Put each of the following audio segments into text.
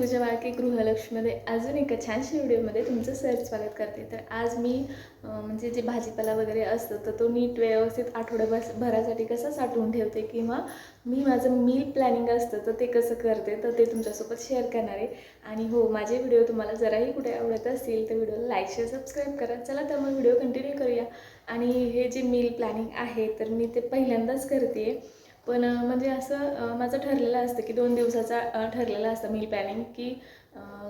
वाळके गृहलक्ष्मीमध्ये अजून एका छानशा व्हिडिओमध्ये तुमचं सर स्वागत करते. तर आज मी म्हणजे जे भाजीपाला वगैरे असतं तर तो नीट व्यवस्थित आठवड्याभर भरासाठी कसा साठवून ठेवते किंवा मी माझं मील प्लॅनिंग असतं तर ते कसं करते तर ते तुमच्यासोबत शेअर करणार आहे. आणि हो माझे व्हिडिओ तुम्हाला जराही कुठे आवडत असतील तर व्हिडिओला लाईक शेअर सबस्क्राईब करा. चला तर मग व्हिडिओ कंटिन्यू करूया. आणि हे जे मील प्लॅनिंग आहे तर मी ते पहिल्यांदाच करते पण म्हणजे असं माझं ठरलेलं असतं की दोन दिवसाचा ठरलेला ठरलेलं असतं मील प्लॅनिंग की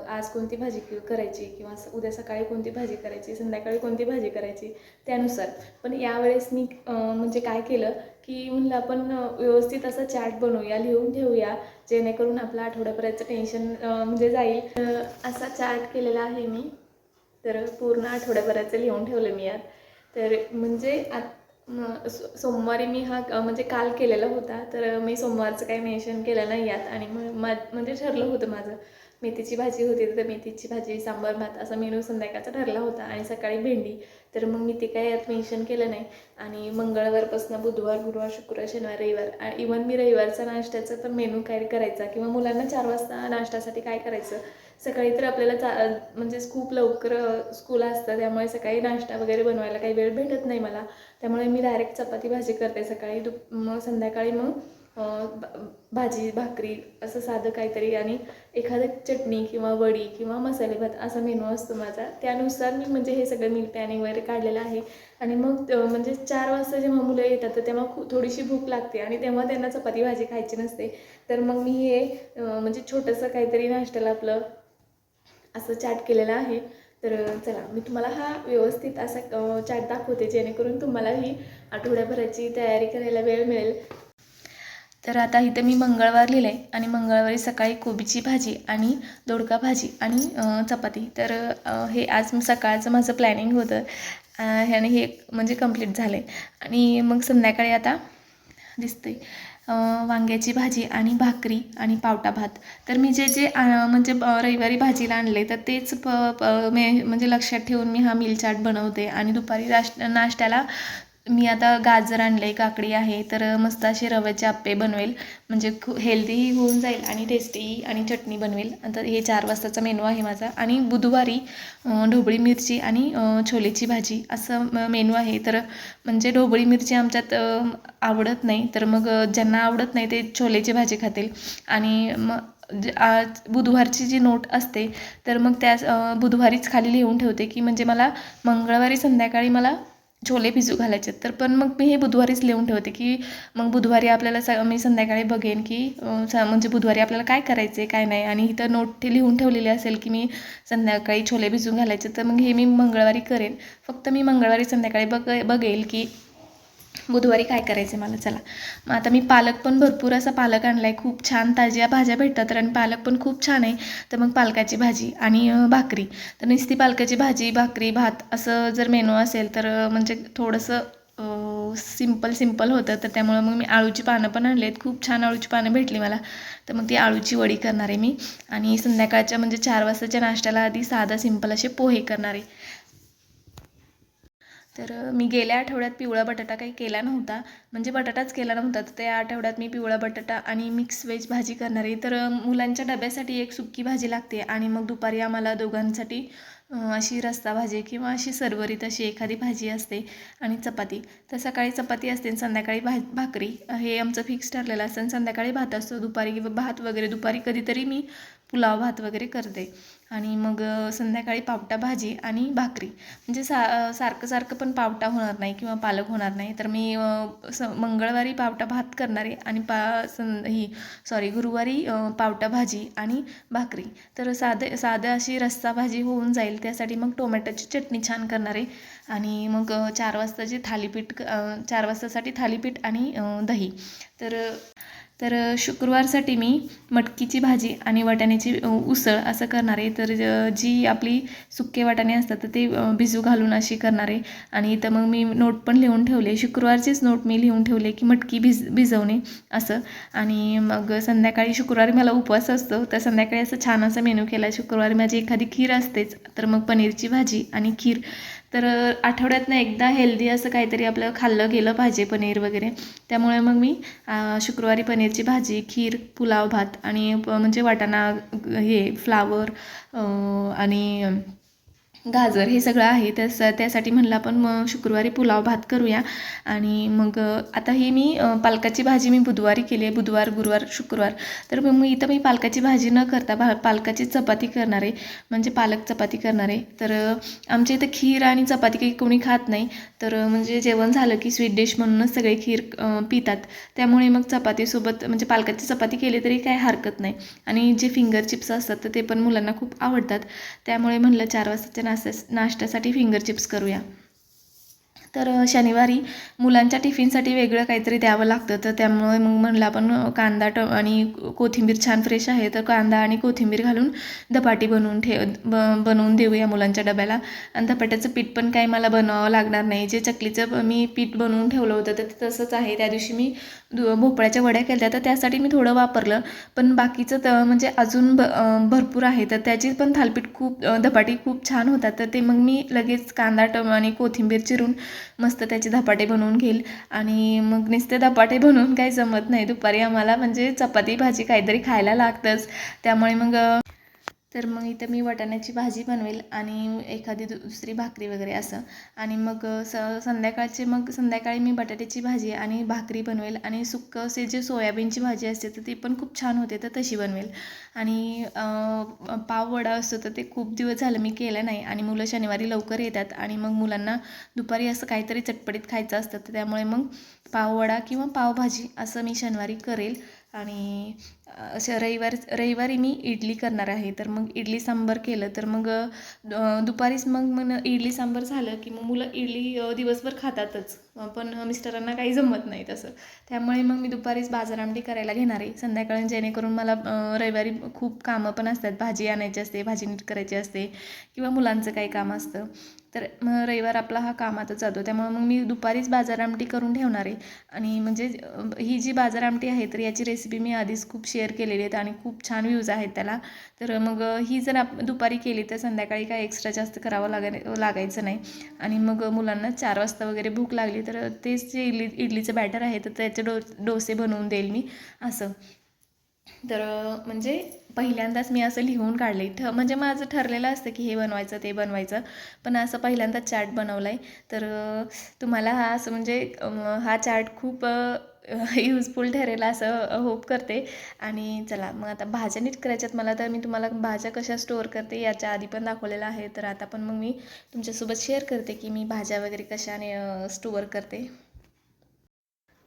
आज कोणती भाजी करायची किंवा उद्या सकाळी कोणती भाजी करायची संध्याकाळी कोणती भाजी करायची त्यानुसार. पण यावेळेस मी म्हणजे काय केलं की म्हणलं आपण व्यवस्थित असं चॅट बनवूया लिहून ठेवूया जेणेकरून आपलं आठवड्यापर्यंतचं टेन्शन म्हणजे जाईल. असा चार्ट केलेला आहे मी. तर पूर्ण आठवड्याभराचं लिहून ठेवलं मी यात. तर म्हणजे आत सोमवारी मी हा म्हणजे काल केलेला होता तर मी सोमवारचं काही मेन्शन केलं नाही यात. आणि मग मा म्हणजे ठरलं होतं माझं. मेथीची भाजी होती तर मेथीची भाजी सांबार भात असा मेनू संध्याकाळचा ठरला होता. आणि सकाळी भेंडी तर मग मी ते काही यात मेन्शन केलं नाही. आणि मंगळवारपासून बुधवार गुरुवार शुक्रवार शनिवार रविवार इवन मी रविवारचा नाश्त्याचा पण मेनू काय करायचा. किंवा मुलांना चार वाजता नाश्त्यासाठी काय करायचं? सकाळी तर आपल्याला चा म्हणजेच खूप लवकर स्कूल असतं. त्यामुळे सकाळी नाश्ता वगैरे बनवायला काही वेळ भेटत नाही मला. त्यामुळे मी डायरेक्ट चपाती भाजी करते सकाळी. दुप मग संध्याकाळी मग भाजी भाकरी असं साधं काहीतरी आणि एखादं चटणी किंवा वडी किंवा मसाले भात असा मेनू असतो माझा. त्यानुसार मी म्हणजे हे सगळं मिल प्लॅनिंग वगैरे काढलेलं आहे. आणि मग म्हणजे चार वाजता जेव्हा मुलं येतात तर तेव्हा खूप थोडीशी भूक लागते आणि तेव्हा त्यांना चपाती भाजी खायची नसते. तर मग मी हे म्हणजे छोटंसं काहीतरी नाश्त्याला आपलं असं चॅट केलेलं आहे. तर चला मी तुम्हाला हा व्यवस्थित असा चॅट दाखवते जेणेकरून तुम्हाला ही आठवड्याभराची तयारी करायला वेळ मिळेल. तर आता इथं मी मंगळवार लिहिलं आहे आणि मंगळवारी सकाळी कोबीची भाजी आणि दोडका भाजी आणि चपाती. तर हे आज सकाळचं माझं प्लॅनिंग होतं. ह्याने आणि हे म्हणजे कंप्लीट झालं आहे आणि मग संध्याकाळी आता दिसते वांग्याची भाजी आणि भाकरी आणि पावटा भात. तर मी जे जे म्हणजे रविवारी भाजीला आणले तर तेच प प- मे म्हणजे लक्षात ठेवून मी हा मिल चाट बनवते आणि दुपारी राश नाश्त्याला मी आता गाजर आणले काकडी आहे तर मस्त असे रव्याचे आप्पे बनवेल. म्हणजे खूप हेल्दीही होऊन जाईल आणि टेस्टीही आणि चटणी बनवेल. तर हे चार वाजताचा मेनू आहे माझा. आणि बुधवारी ढोबळी मिरची आणि छोलेची भाजी असं मेनू आहे. तर म्हणजे ढोबळी मिरची आमच्यात आवडत नाही. तर मग ज्यांना आवडत नाही ते छोलेची भाजी खातील. आणि मग ज- आज बुधवारची जी नोट असते तर मग त्या बुधवारीच खाली लिहून ठेवते की म्हणजे मला मंगळवारी संध्याकाळी मला छोले भिजू घालायचे. तर पण मग मी हे बुधवारीच लिहून ठेवते की मग बुधवारी आपल्याला स मी संध्याकाळी बघेन की स म्हणजे बुधवारी आपल्याला काय करायचं आहे काय नाही. आणि इथं नोट ते लिहून ठेवलेली असेल की मी संध्याकाळी छोले भिजून घालायचे. तर मग हे मी मंगळवारी करेन. फक्त मी मंगळवारी संध्याकाळी बघ बघेल की बुधवारी काय करायचं आहे मला? चला. मग आता मी पालक पण भरपूर असा पालक आणला आहे खूप छान ताज्या भाज्या भेटतात तर आणि पालक पण खूप छान आहे. तर मग पालकाची भाजी आणि भाकरी. तर नुसती पालकाची भाजी भाकरी भात असं जर मेनू असेल तर म्हणजे थोडंसं सिंपल सिंपल होतं. तर त्यामुळं मग मी आळूची पानं पण आणली आहेत खूप छान आळूची पानं भेटली मला. तर मग ती आळूची वडी करणार आहे मी. आणि संध्याकाळच्या म्हणजे चार वाजताच्या नाश्त्याला आधी साधा सिंपल असे पोहे करणार आहे. तर मी गेल्या आठवड्यात पिवळा बटाटा काही केला नव्हता. म्हणजे बटाटाच केला नव्हता. तर त्या आठवड्यात मी पिवळा बटाटा आणि मिक्स व्हेज भाजी करणार आहे. तर मुलांच्या डब्यासाठी एक सुक्की भाजी लागते आणि मग दुपारी आम्हाला दोघांसाठी अशी रस्सा भाजी किंवा अशी सरवरीत अशी एखादी भाजी असते आणि चपाती. तर सकाळी चपाती असते आणि संध्याकाळी भा भाकरी. हे आमचं फिक्स ठरलेलं असतं आणि संध्याकाळी भात असतो. दुपारी किंवा भात वगैरे दुपारी कधीतरी मी पुलाव भात वगैरे करते. आणि मग संध्याकाळी पावटा भाजी आणि भाकरी. म्हणजे सा सारखं सारखं पण पावटा होणार नाही किंवा पालक होणार नाही. तर मी स मंगळवारी पावटा भात करणार आहे आणि पा सं ही सॉरी गुरुवारी पावटा भाजी आणि भाकरी. तर साधे साधं अशी रस्सा भाजी होऊन जाईल. त्यासाठी मग टोमॅटोची चटणी छान करणार आहे. आणि मग चार वाजताची थालीपीठ चार वाजतासाठी थालीपीठ आणि दही. तर तर शुक्रवारसाठी मी मटकीची भाजी आणि वाटाण्याची उसळ असं करणार आहे. तर जी आपली सुके वाटाणे असतात तर ते भिजू घालून अशी करणार आहे. आणि इथं मग मी नोट पण लिहून ठेवले. शुक्रवारचीच नोट मी लिहून ठेवले की मटकी भिज भिजवणे असं. आणि मग संध्याकाळी शुक्रवारी मला उपवास असतो. तर संध्याकाळी असं छान असा मेनू केला. शुक्रवारी माझी एखादी खीर असतेच. तर मग पनीरची भाजी आणि खीर. तर आठवड्यातनं एकदा हेल्दी असं काहीतरी आपलं खाल्लं गेलं पाहिजे पनीर वगैरे. त्यामुळे मग मी शुक्रवारी पनीरची भाजी खीर पुलाव भात आणि प- म्हणजे वाटाणा हे फ्लावर आणि गाजर हे सगळं आहे त्यास त्यासाठी म्हणलं आपण मग शुक्रवारी पुलाव भात करूया. आणि मग आता ही मी पालकाची भाजी मी बुधवारी केली आहे बुधवार गुरुवार शुक्रवार. तर मग इथं मी पालकाची भाजी न करता भा पालकाची चपाती करणार आहे. म्हणजे पालक चपाती करणार आहे. तर आमच्या इथं खीर आणि चपाती काही कोणी खात नाही. तर म्हणजे जेवण झालं की स्वीट डिश म्हणूनच सगळे खीर पितात. त्यामुळे मग चपातीसोबत म्हणजे पालकाची चपाती केली तरी काय हरकत नाही. आणि जे फिंगर चिप्स असतात तर ते पण मुलांना खूप आवडतात. त्यामुळे म्हणलं चार वाजताच्या नाश्त्या नाश्त्यासाठी फिंगर चिप्स करूया. तर शनिवारी मुलांच्या टिफिनसाठी वेगळं काहीतरी द्यावं लागतं. तर त्यामुळे मग म्हणलं आपण कांदा ट आणि कोथिंबीर छान फ्रेश आहे. तर कांदा आणि कोथिंबीर घालून धपाटी बनवून ठेव ब बनवून देऊया मुलांच्या डब्याला. आणि धपाट्याचं पीठ पण काही मला बनवावं लागणार नाही. जे चकलीचं मी पीठ बनवून ठेवलं होतं तर ते तसंच आहे. त्या दिवशी मी दु- भोपळ्याच्या वड्या केल्या तर त्यासाठी मी थोडं वापरलं. पण बाकीचं त म्हणजे अजून ब भरपूर आहे. तर त्याची पण थालपीठ खूप धपाटी खूप छान होतात. तर ते मग मी लगेच कांदा टम आणि कोथिंबीर चिरून मस्त त्याचे धपाटे बनवून घेईल. आणि मग नुसते धपाटे बनवून काही जमत नाही. दुपारी आम्हाला म्हणजे चपाती भाजी काहीतरी खायला लागतंच. त्यामुळे मग तर मग इथं मी वाटाण्याची भाजी बनवेल आणि एखादी दुसरी भाकरी वगैरे असं. आणि मग स संध्याकाळचे मग संध्याकाळी मी बटाट्याची भाजी आणि भाकरी बनवेल आणि सुक्कं असे जे सोयाबीनची भाजी असते तर ती पण खूप छान होते तर तशी बनवेल. आणि पाववडा पाव वडा असतो तर ते खूप दिवस झालं मी केलं नाही आणि मुलं शनिवारी लवकर येतात आणि मग मुलांना दुपारी असं काहीतरी चटपटीत खायचं असतं तर त्यामुळे मग पाववडा किंवा पावभाजी असं मी शनिवारी करेल. आणि अशा असं रविवार रविवारी मी इडली करणार आहे. तर मग इडली सांबार केलं तर मग दुपारीच मग मग इडली सांबार झालं की मग मुलं इडली दिवसभर खातातच. पण मिस्टरांना काही जमत नाही तसं. त्यामुळे मग मी दुपारीच बाजार आमटी करायला घेणार आहे. संध्याकाळी जेणेकरून मला रविवारी खूप कामं पण असतात. भाजी आणायची असते भाजी नीट करायची असते किंवा मुलांचं काही काम असतं. तर मग रविवार आपला हा कामातच जातो त्यामुळे मग मी दुपारीच बाजार आमटी करून ठेवणार आहे. आणि म्हणजे ही जी बाजार आमटी आहे तर याची रेसिपी मी आधीच खूप शेअर केलेले आहेत आणि खूप छान व्ह्यूज आहेत त्याला. तर मग ही जर आप दुपारी केली तर संध्याकाळी काय एक्स्ट्रा जास्त करावं लागाय लागायचं नाही. आणि मग मुलांना चार वाजता वगैरे भूक लागली तर तेच जे इडली इडलीचं बॅटर आहे तर त्याचे डो डोसे बनवून देईल मी असं. तर म्हणजे पहिल्यांदाच मी असं लिहून काढले ठ म्हणजे माझं ठरलेलं असतं की हे बनवायचं ते बनवायचं. पण असं पहिल्यांदाच चार्ट बनवला आहे तर तुम्हाला हा असं म्हणजे हा चार्ट खूप यूजफुल ठरेल असं होप करते. आणि चला मग आता भाज्या नीट करायच्यात मला तर मी तुम्हाला भाज्या कशा स्टोअर करते याच्या आधी पण दाखवलेलं आहे तर आता पण मग मी तुमच्यासोबत शेअर करते की मी भाज्या वगैरे कशाने स्टोअर करते.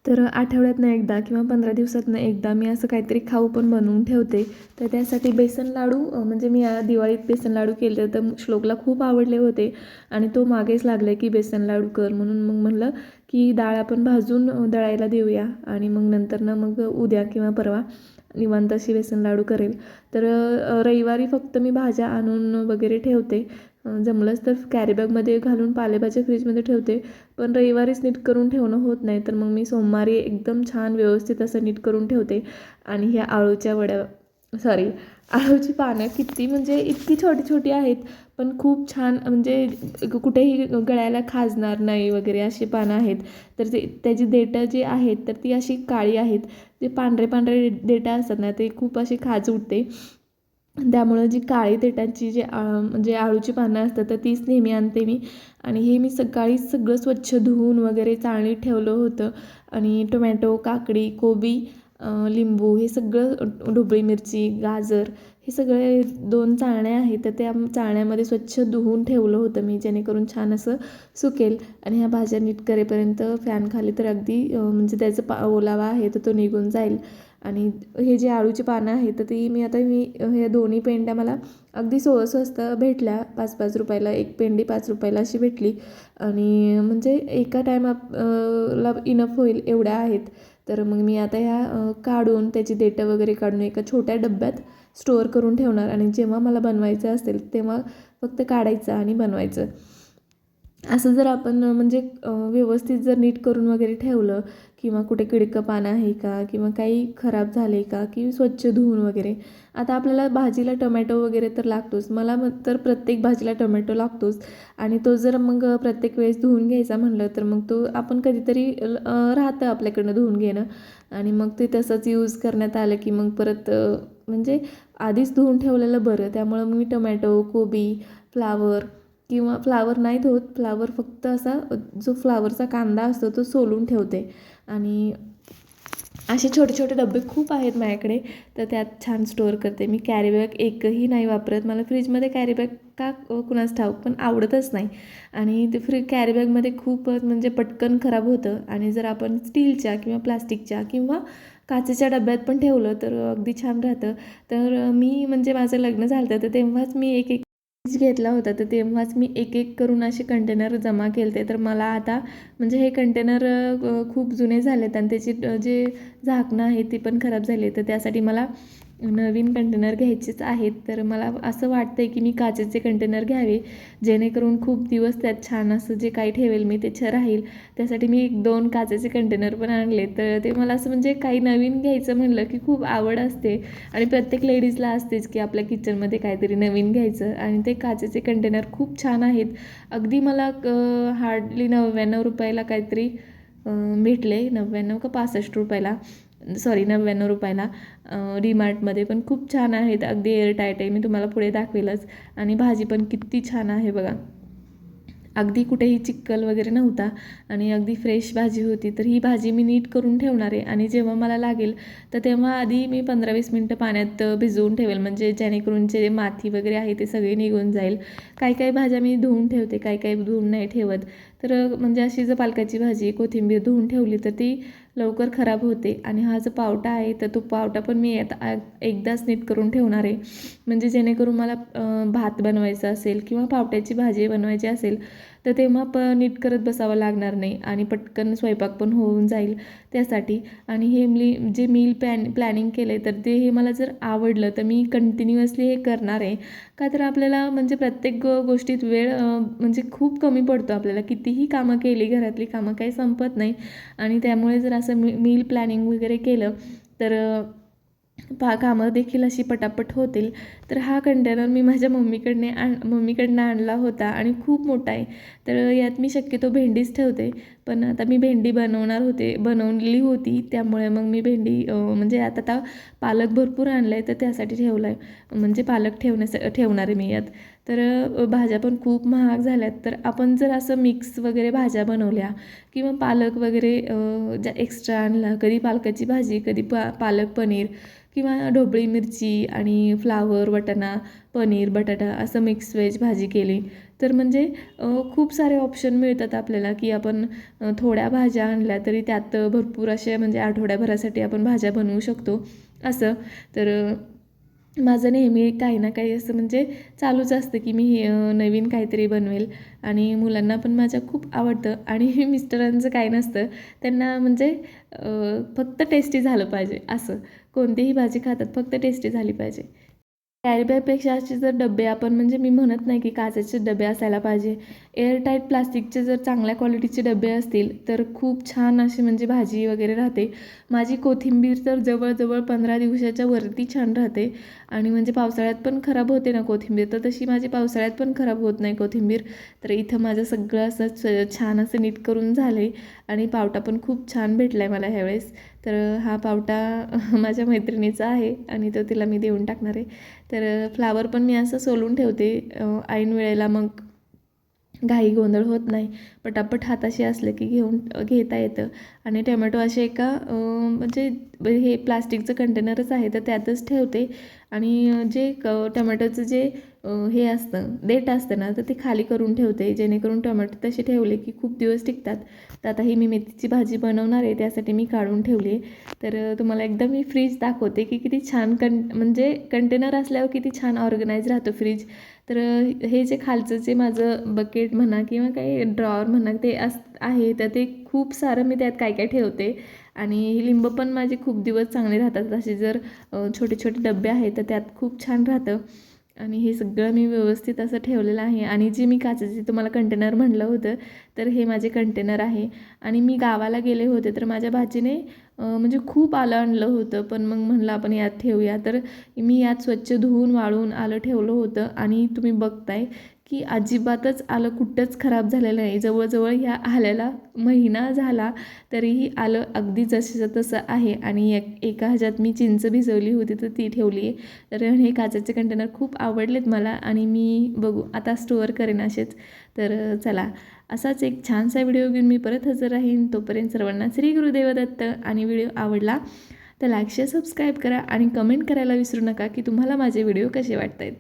तर आठवड्यातनं एकदा किंवा पंधरा दिवसातनं एकदा मी असं काहीतरी खाऊ पण बनवून ठेवते. तर त्यासाठी बेसन लाडू म्हणजे मी या दिवाळीत बेसन लाडू केले तर श्लोकला खूप आवडले होते. आणि तो मागेच लागला की बेसन लाडू कर म्हणून मग म्हणलं की डाळ आपण भाजून दळायला देऊया. आणि मग नंतर ना मग उद्या किंवा परवा निवांत अशी बेसन लाडू करेल. तर रविवारी फक्त मी भाज्या आणून वगैरे ठेवते. जमलंच तर कॅरीबॅगमध्ये घालून पालेभाज्या फ्रीजमध्ये ठेवते. पण रविवारीच नीट करून ठेवणं होत नाही तर मग मी सोमवारी एकदम छान व्यवस्थित असं नीट करून ठेवते. आणि ह्या आळूच्या वड्या सॉरी आळूची पानं किती म्हणजे इतकी छोटी छोटी आहेत पण खूप छान म्हणजे कुठेही गळ्याला खाजणार नाही वगैरे अशी पानं आहेत. तर ते त्याची देठं जी आहेत तर ती अशी काळी आहेत. जे पांढरे पांढरे देठं असतात ना ते खूप अशी खाज उठते त्यामुळं जी काळी देठाची जी आ म्हणजे आळूची पानं असतात तर तीच नेहमी आणते मी. आणि हे मी सकाळी सगळं स्वच्छ धुवून वगैरे चाळणीत ठेवलं होतं. आणि टोमॅटो काकडी कोबी लिंबू हे सगळं ढोबळी मिरची गाजर हे सगळे दोन चाळण्या आहेत तर त्या चाळण्यामध्ये स्वच्छ धुवून ठेवलं होतं मी जेणेकरून छान असं सुकेल. आणि ह्या भाज्या नीट करेपर्यंत फॅन खाली तर अगदी म्हणजे त्याचं पा ओलावा आहे तर तो निघून जाईल. आणि हे जे आळूची पानं आहेत तर ती मी आता मी हे दोन्ही पेंड्या मला अगदी सो स्वस्त भेटल्या. पाच पाच रुपयाला एक पेंडी पाच रुपयाला अशी भेटली. आणि म्हणजे एका टायमा ला इनफ होईल एवढ्या आहेत. तर मग मी आता ह्या काढून त्याची देठं वगैरे काढून एका छोट्या डब्यात स्टोअर करून ठेवणार. आणि जेव्हा मला बनवायचं असेल तेव्हा फक्त काढायचं आणि बनवायचं. असं जर आपण म्हणजे व्यवस्थित जर नीट करून वगैरे ठेवलं किंवा कुठे किडकं पान आहे का किंवा काही खराब झाले का की स्वच्छ धुवून वगैरे आता आपल्याला भाजीला टमॅटो वगैरे तर लागतोच. मला मग तर प्रत्येक भाजीला टमॅटो लागतोच. आणि तो जर मग प्रत्येक वेळेस धुवून घ्यायचा म्हणलं तर मग तो आपण कधीतरी राहतं आपल्याकडनं धुवून घेणं. आणि मग ते तसंच यूज करण्यात आलं की मग परत म्हणजे आधीच धुवून ठेवलेलं बरं. त्यामुळं मी टमॅटो कोबी फ्लावर किंवा फ्लावर नाही धुत फ्लावर फक्त असा जो फ्लावरचा कांदा असतो तो सोलून ठेवते. आणि असे छोटे छोटे डबे खूप आहेत माझ्याकडे तर त्यात छान स्टोअर करते. मी कॅरीबॅग एकही नाही वापरत. मला फ्रीजमध्ये कॅरीबॅग का कुणाच ठाऊक पण आवडतच नाही. आणि ते फ्री कॅरीबॅगमध्ये खूपच म्हणजे पटकन खराब होतं. आणि जर आपण स्टीलच्या किंवा प्लास्टिकच्या किंवा काचेच्या डब्यात पण ठेवलं तर अगदी छान राहतं. तर मी म्हणजे माझं लग्न झालं तर तेव्हाच मी एक एक घेतला होता तर तेव्हाच मी एक एक करून असे कंटेनर जमा केले तर मला आता म्हणजे हे कंटेनर खूप जुने झालेत आणि त्याची जे झाकणं आहे ती पण खराब झाली तर त्यासाठी मला नवीन कंटेनर घ्यायचेच आहेत तर मला असं वाटतं आहे की मी काचेचे कंटेनर घ्यावे जेणेकरून खूप दिवस त्यात छान असं जे काही ठेवेल मी ते छ राहील. त्यासाठी मी एक दोन काचेचे कंटेनर पण आणले. तर ते मला असं म्हणजे काही नवीन घ्यायचं म्हणलं की खूप आवड असते. आणि प्रत्येक लेडीजला असतेच की आपल्या किचनमध्ये काहीतरी नवीन घ्यायचं. आणि ते काचेचे कंटेनर खूप छान आहेत. अगदी मला हार्डली नव्याण्णव रुपयाला काहीतरी भेटले. नव्याण्णव का पासष्ट रुपयाला. सॉरी नव्याण्णव रुपयाला डीमार्टमध्ये पण खूप छान आहेत. अगदी एअरटाईट आहे. मी तुम्हाला पुढे दाखवेलच. आणि भाजी पण किती छान आहे बघा. अगदी कुठेही चिक्कल वगैरे नव्हता. आणि अगदी फ्रेश भाजी होती. तर ही भाजी मी नीट करून ठेवणार आहे. आणि जेव्हा मला लागेल तर तेव्हा आधी मी पंधरा वीस मिनटं पाण्यात भिजवून ठेवेल. म्हणजे जेणेकरून जे माती वगैरे आहे ते सगळे निघून जाईल. काही काही भाज्या मी धुवून ठेवते. काही काही धुवून नाही ठेवत. तर म्हणजे अशी जर पालकाची भाजी कोथिंबीर धुवून ठेवली तर ती लवकर खराब होते. आणि हा जो पावटा आहे तर तो पावटा पण मी आता एकदाच नीट करून ठेवणार आहे. म्हणजे जेणेकरून मला भात बनवायचा असेल किंवा पावट्याची भाजी बनवायची असेल तर तेव्हा प नीट करत बसावं लागणार नाही आणि पटकन स्वयंपाक पण होऊन जाईल त्यासाठी. आणि हे मी जे मील प्लॅन प्लॅनिंग केलं आहे तर ते हे मला जर आवडलं तर मी कंटिन्युअसली हे करणार आहे. का तर आपल्याला म्हणजे प्रत्येक गोष्टीत वेळ म्हणजे खूप कमी पडतो आपल्याला. कितीही कामं केली घरातली कामं काही संपत नाही. आणि त्यामुळे जर असं मी मील प्लॅनिंग वगैरे केलं तर पा कामं देखील अशी पटापट होतील. तर हा कंटेनर मी माझ्या मम्मीकडने आण मम्मीकडनं आणला होता आणि खूप मोठा आहे. तर यात मी शक्यतो भेंडीच ठेवते. पण आता मी भेंडी बनवणार होते बनवलेली होती. त्यामुळे मग मी भेंडी म्हणजे आता आता पालक भरपूर आणलं आहे तर त्यासाठी ठेवला आहे म्हणजे पालक ठेवण्यास ठेवणार आहे मी यात. तर भाज्या पण खूप महाग झाल्यात. तर आपण जर असं मिक्स वगैरे भाज्या बनवल्या किंवा पालक वगैरे ज्या एक्स्ट्रा आणला कधी पालकाची भाजी कधी पा पालक पनीर किंवा ढोबळी मिरची आणि फ्लावर वटाणा पनीर बटाटा असं मिक्स व्हेज भाजी केली तर म्हणजे खूप सारे ऑप्शन मिळतात आपल्याला की आपण थोड्या भाज्या आणल्या तरी त्यात भरपूर असे म्हणजे आठवड्याभरासाठी आपण भाज्या बनवू शकतो असं. तर माझं नेहमी काही ना काही असं म्हणजे चालूच असतं की मी हे, नवीन काहीतरी बनवेल. आणि मुलांना पण माझ्या खूप आवडतं. आणि मिस्टरांचं काही नसतं. त्यांना म्हणजे फक्त टेस्टी झालं पाहिजे असं. कोणतीही भाजी खातात फक्त टेस्टी झाली पाहिजे. कॅरीबॅगपेक्षा असे जर डबे आपण म्हणजे मी म्हणत नाही की काचेचे डबे असायला पाहिजे. एअरटाईट प्लास्टिकचे जर चांगल्या क्वालिटीचे डबे असतील तर खूप छान अशी म्हणजे भाजी वगैरे राहते. माझी कोथिंबीर तर जवळजवळ पंधरा दिवसाच्या वरती छान राहते. आणि म्हणजे पावसाळ्यात पण खराब होते ना कोथिंबीर तर तशी माझी पावसाळ्यात पण खराब होत नाही कोथिंबीर. तर इथं माझं सगळं असं छान असं नीट करून झालं आहे आणि पावटा पण खूप छान भेटला आहे मला ह्यावेळेस. तर हा पावटा माझ्या मैत्रिणीचा आहे आणि तो तिला मी देऊन टाकणार आहे. तर फ्लावर पण मी असं सोलून ठेवते ऐन वेळेला मग घाई गोंधळ होत नाही. पटापट हाताशी असलं की घेऊन घेता येतं. आणि टोमॅटो असे एका म्हणजे हे प्लास्टिकचं कंटेनरच आहे तर त्यातच ठेवते. आणि जे क टमॅटोचं जे हे असतं देठ असतं ना तर ते खाली करून ठेवते जेणेकरून टोमॅटो तसे ठेवले की खूप दिवस टिकतात. तर आता ही मी मेथीची भाजी बनवणार आहे त्यासाठी मी काढून ठेवली आहे. तर तुम्हाला एकदा मी फ्रीज दाखवते की किती छान कं म्हणजे कंटेनर असल्यावर किती छान ऑर्गनाईज राहतो फ्रीज तर हे जे खालचं जे माझं बकेट म्हणा किंवा काही ड्रॉवर म्हणा ते अस आहे तर ते खूप सारं मी त्यात काय काय ठेवते. आणि लिंब पण माझे खूप दिवस चांगले राहतात. असे जर छोटे छोटे डबे आहेत तर त्यात खूप छान राहतं. आणि हे सगळं मी व्यवस्थित असं ठेवलेलं आहे. आणि जे मी काचेचे तुम्हाला कंटेनर म्हणलं होतं तर हे माझे कंटेनर आहे. आणि मी गावाला गेले होते तर माझ्या भाचीने म्हणजे खूप आलं आणलं होतं पण मग म्हणलं आपण यात ठेवूया. तर मी यात स्वच्छ धुवून वाळून आलं ठेवलं होतं. आणि तुम्ही बघताय की अजिबातच आलं कुठंच खराब झालेलं नाही. जवळजवळ ह्या आल्याला महिना झाला तरीही आलं अगदी जसं तसं आहे. आणि एक एका ह्याच्यात मी चिंच भिजवली होती तर ती ठेवली आहे तर हे काचेचे कंटेनर खूप आवडलेत मला आणि मी बघू आता स्टोअर करेन असेच. तर चला असाच एक छानसा व्हिडिओ घेऊन मी परत हजर राहीन. तोपर्यंत सर्वांना श्री गुरुदेवदत्त आणि व्हिडिओ आवडला तर लाईक शेअर सबस्क्राईब करा आणि कमेंट करायला विसरू नका की तुम्हाला माझे व्हिडिओ कसे वाटत आहेत